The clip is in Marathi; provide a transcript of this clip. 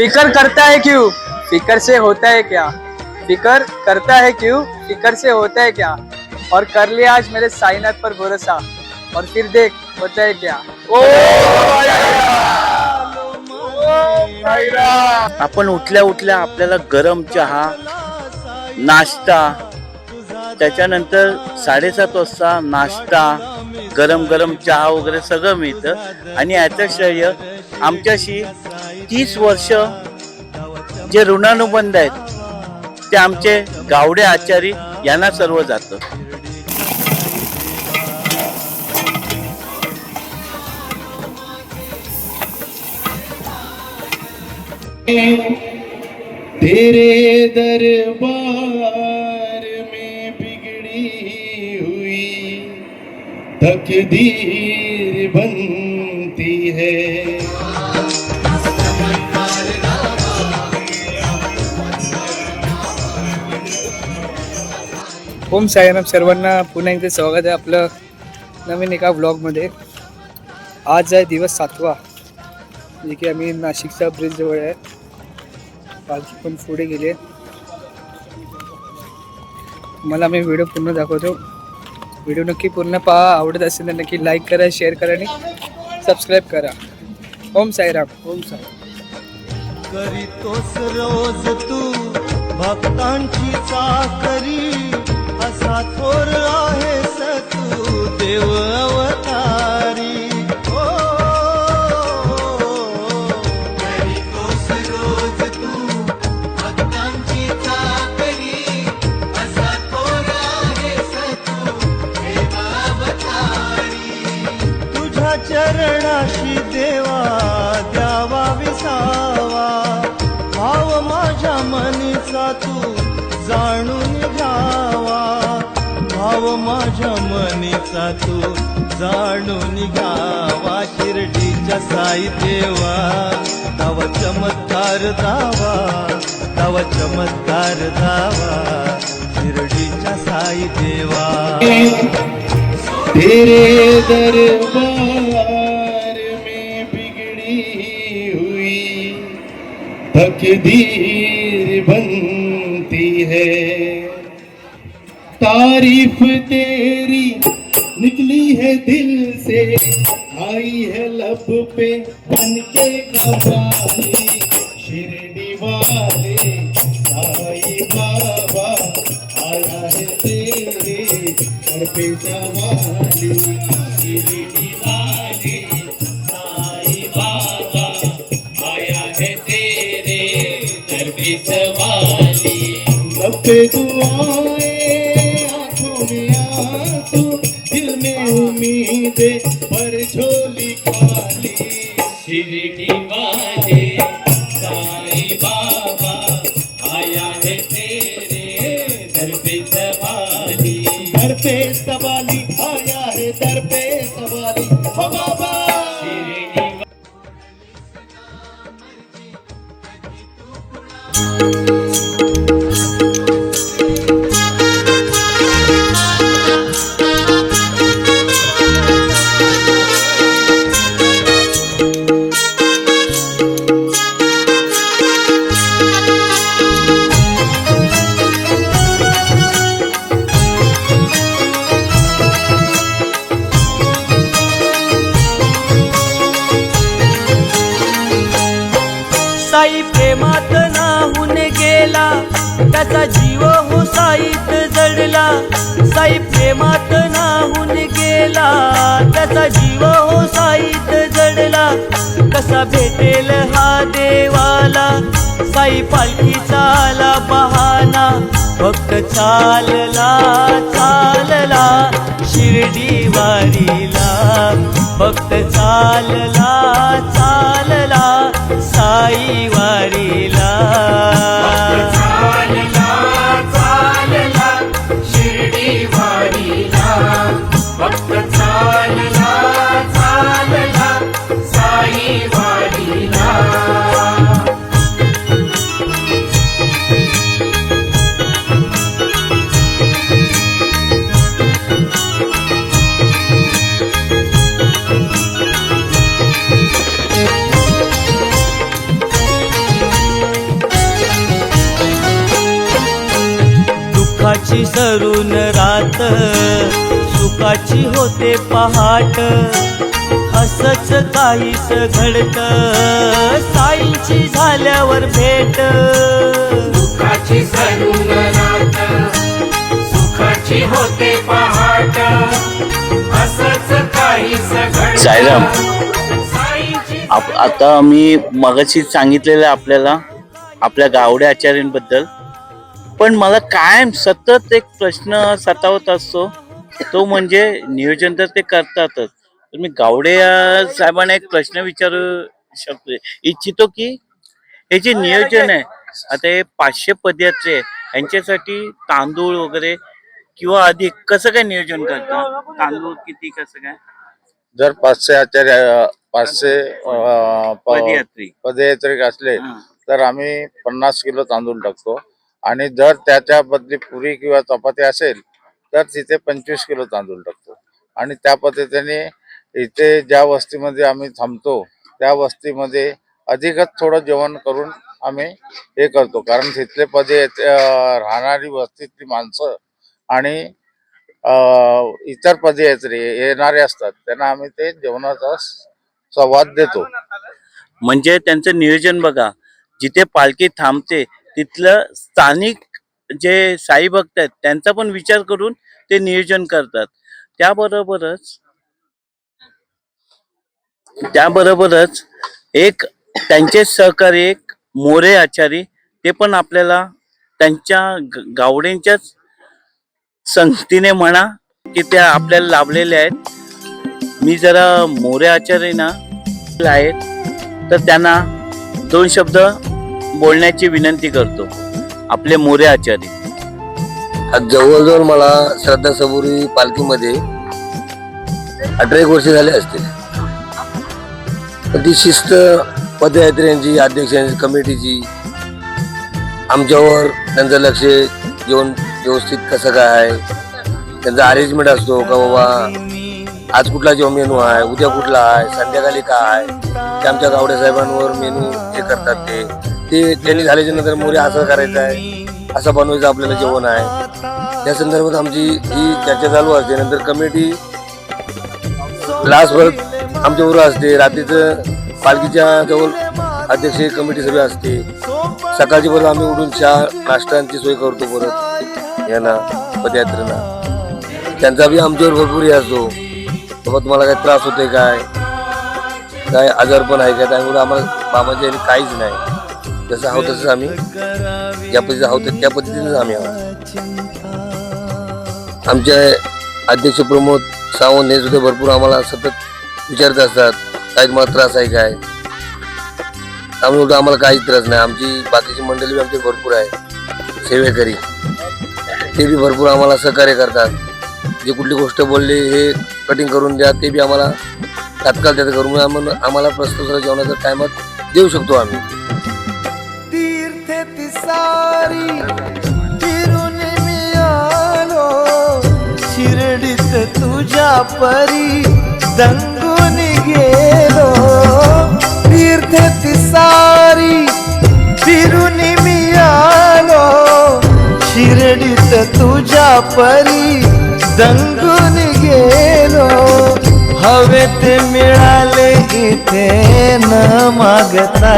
फिकर करता है क्यों? फिकर से होता है क्या? फिकर करता है क्यों? फिकर से होता है क्या? और कर लिया आज मेरे साईनाथ पर भरोसा। और फिर देख होता है क्या? ओ आपण उठल्या उठल्या आपल्याला गरम चहा नाश्ता त्याच्यानंतर साडेसात वाजता नाश्ता गरम गरम चहा वगैरे सगळं मिळतं. आणि याचं श्रेय आमच्याशी तीस वर्ष जे ऋणानुबंध आहेत ते आमचे गावडे आचारी यांना सर्व जातं. तेरे दरबार में बिगड़ी हुई तकदीर बनती है। ओम साईराम सर्वांना पुन्हा एकदा स्वागत आहे आपलं नवीन एका ब्लॉगमध्ये आज आहे दिवस सातवा जे की आम्ही नाशिकच्या ब्रिज जवळ आहे. पालखी पण पुढे गेले मला मी व्हिडिओ पूर्ण दाखवतो. व्हिडिओ नक्की पूर्ण पहा आवडत असेल तर नक्की लाईक करा शेअर करा आणि सबस्क्राईब करा. ओम साईराम. ओम साई करीतोस रोज तू भक्तांची चाकरी. असा थोर आहेस तू देव अवतारी. मनीचा तू जाणून घ्यावा शिर्डीच्या साई देवा तव चमत्कार दावा तव चमत्कार दावा शिर्डीच्या साई देवा तेरे दरबार में बिगड़ी हुई तकदीर बनती है। तारीफ़ तेरी निकली है दिल से, आई है लब पे बन के कवाली शिरडी वाले साई बाबा, आया है तेरे घर पे सवाली शिरडी वाले साई बाबा, आया है तेरे घर पे सवाली लब पे दुआएँ आँखों में आँसू उम्मीद पर झोली खाली। शिरडी वाले साई बाबा आया है तेरे दर पे सवाली दर पे सवाली आया है दर पे सवाली ओ बाबा! त्याचा जीव हो साईत जडला. साई प्रेमात नाहून गेला. त्याचा जीव हो साईत जडला. कसा भेटेल हा देवाला? साई पालखी चाला बहाना. फक्त चालला चालला. शिर्डी वारीला. फक्त चालला चालला. साई वारीला. दुःखाची सरून रात. सुखाची होते पहाट. असच काहीच घडत. साईची झाल्यावर भेट. दुःखाची सरून रात. सुखाची होते पहाट. असंच काहीच घडतं. साईराम. आप आता मी मगाशी सांगितलेलं आहे आपल्याला आपल्या गावडे आचार्यांबद्दल. पण मला कायम सतत एक प्रश्न सतावत असतो. तो म्हणजे नियोजन तर ते करतातच. मी गावडे साहेबांना एक प्रश्न विचारू शकतो इच्छितो की हे जे नियोजन आहे आता हे पाचशे पदयात्रे यांच्यासाठी तांदूळ वगैरे किंवा अधिक कसं काय नियोजन करतात तांदूळ किती कसं काय? जर पाचशे आचार्य पाचशे पदयात्री. पदयात्रिक असले. तर आम्ही पन्नास किलो तांदूळ टाकतो. आणि जर त्याच्या बदली पुरी किंवा चपाती असेल तर तिथे पंचवीस किलो तांदूळ टाकतो. आणि त्या पद्धतीने इथे ज्या वस्तीमध्ये आम्ही थांबतो त्या वस्तीमध्ये अधिकच थोडं जेवण करून आम्ही हे करतो. कारण तिथले पदे राहणारी वस्तीतली माणसं आणि अं, इतर पदयात्री येणारे असतात त्यांना आम्ही ते जेवणाचा संवाद देतो. म्हणजे त्यांचं नियोजन बघा जिथे पालखी थांबते तिथलं स्थानिक जे साई भक्त आहेत त्यांचा पण विचार करून ते नियोजन करतात. त्याबरोबरच त्याबरोबरच एक त्यांचे सहकारी एक मोरे आचारी ते पण आपल्याला त्यांच्या गावडेंच्याच गावड्यांच्याच संगतीने म्हणा की त्या आपल्याला लाभलेल्या आहेत. मी जरा मोरे आचार्य ना आहेत तर त्यांना दोन शब्द बोलण्याची विनंती करतो. आपले मोरे आचार्य. आज जवळजवळ मला श्रद्धा सबुरी पालखीमध्ये अठरा एक वर्ष झाले असतील. पण ती शिस्त पदयात्र्यांची अध्यक्षांची कमिटीची आमच्यावर त्यांचं लक्ष जेवण व्यवस्थित कसं काय आहे त्यांचा अरेंजमेंट असतो का बाबा आज कुठला जेव्हा मेनू आहे उद्या कुठला आहे संध्याकाळी काय आहे ते आमच्या गावडे साहेबांवर मेनू हे करतात ते. ते त्यांनी झाल्याच्यानंतर मोरे असं करायचं आहे असं बनवायचं आपल्याला जेवण आहे. त्या संदर्भात आमची ही चर्चा चालू असते. नंतर कमिटी लास्टभर आमच्याबरोबर असते. रात्रीचं पालखीच्या जवळ अध्यक्ष कमिटी सभा असते. सकाळची परत आम्ही उठून चहा नाश्त्यांची सोय करतो परत. यांना पदयात्रेला. त्यांचा बी आमच्यावर भरपूर हे असतो. बाबा तुम्हाला काय त्रास होते काय? काय आजार पण आहे का? त्यामुळे आम्हाला मामाच्या ह्याने काहीच नाही. जसं आहोत तसंच आम्ही. ज्या पद्धतीने आहोत त्या पद्धतीनेच आम्ही आहोत. आमचे अध्यक्ष प्रमोद सावंत हे सुद्धा भरपूर आम्हाला सतत विचारत असतात. काय तुम्हाला त्रास आहे काय? आम्ही आम्हाला काहीच त्रास नाही. आमची बाकीची मंडळी आमची भरपूर आहे. सेवेकरी. ते बी भरपूर आम्हाला सहकार्य करतात. जे कुठली गोष्ट बोलली हे कटिंग करून द्या ते बी आम्हाला तात्काळ त्याचं करून आम्हाला आम्हाला प्रस्तुत जेवणाचा टायमात देऊ शकतो आम्ही. तीर्थे फिरून मी आलो शिर्डीत तुझ्या परी दंगून गेलो. तीर्थ तिसारी फिरून मी आलो शिर्डीत तुझ्या परी दंगून गेलो. हवे ते मिळाले इथे न मागता.